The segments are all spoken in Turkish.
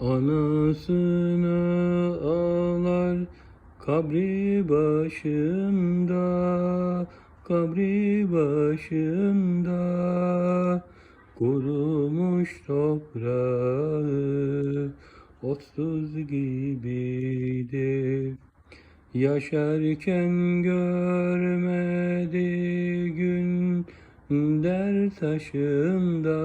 Anasını ağlar kabri başında, kabri başında kurumuş toprağı otsuz gibiydi. Yaşarken görmedi gün der taşında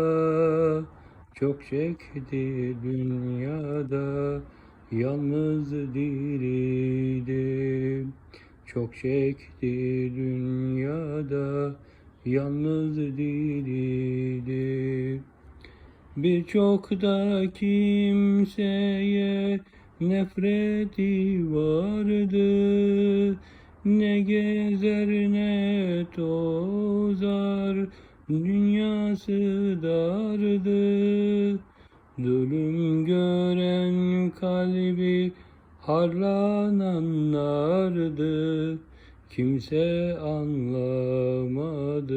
çok çekti dünyada yalnız diriydi. Çok çekti dünyada yalnız diriydi. Birçok da kimseye nefreti vardı. Ne gezer ne tozar Dünyası dardı Zulüm gören kalbi harlananlardı. Kimse anlamadı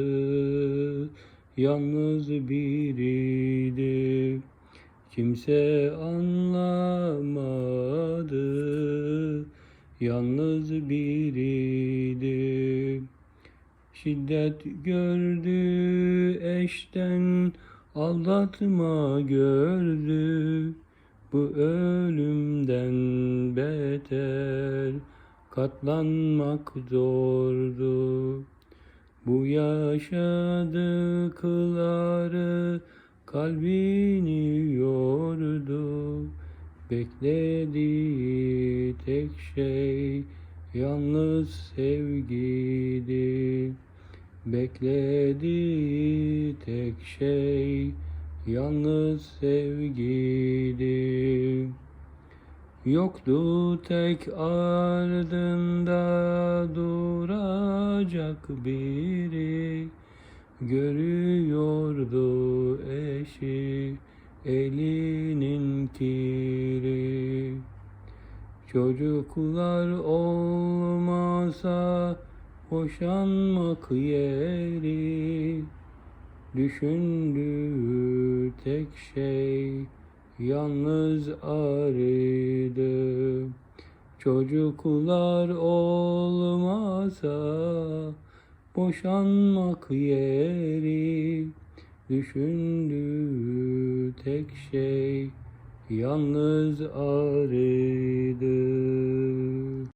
Yalnız biriydi. Kimse anlamadı Yalnız biriydi. Şiddet gördü eşten Aldatma gördü Bu ölümden beter Katlanmak zordu. Bu yaşadıkları kalbini yordu. Beklediği tek şey yalnız sevgiydi Beklediği tek şey yalnız sevgiydi. Yoktu tek ardında duracak biri. Görüyordu eşi elinin kiri Çocuklar olmasa boşanmak yeri Düşündüğü tek şey yalnız arıydı. Çocuklar olmasa boşanmak yeri Düşündüğü tek şey yalnız arıydı.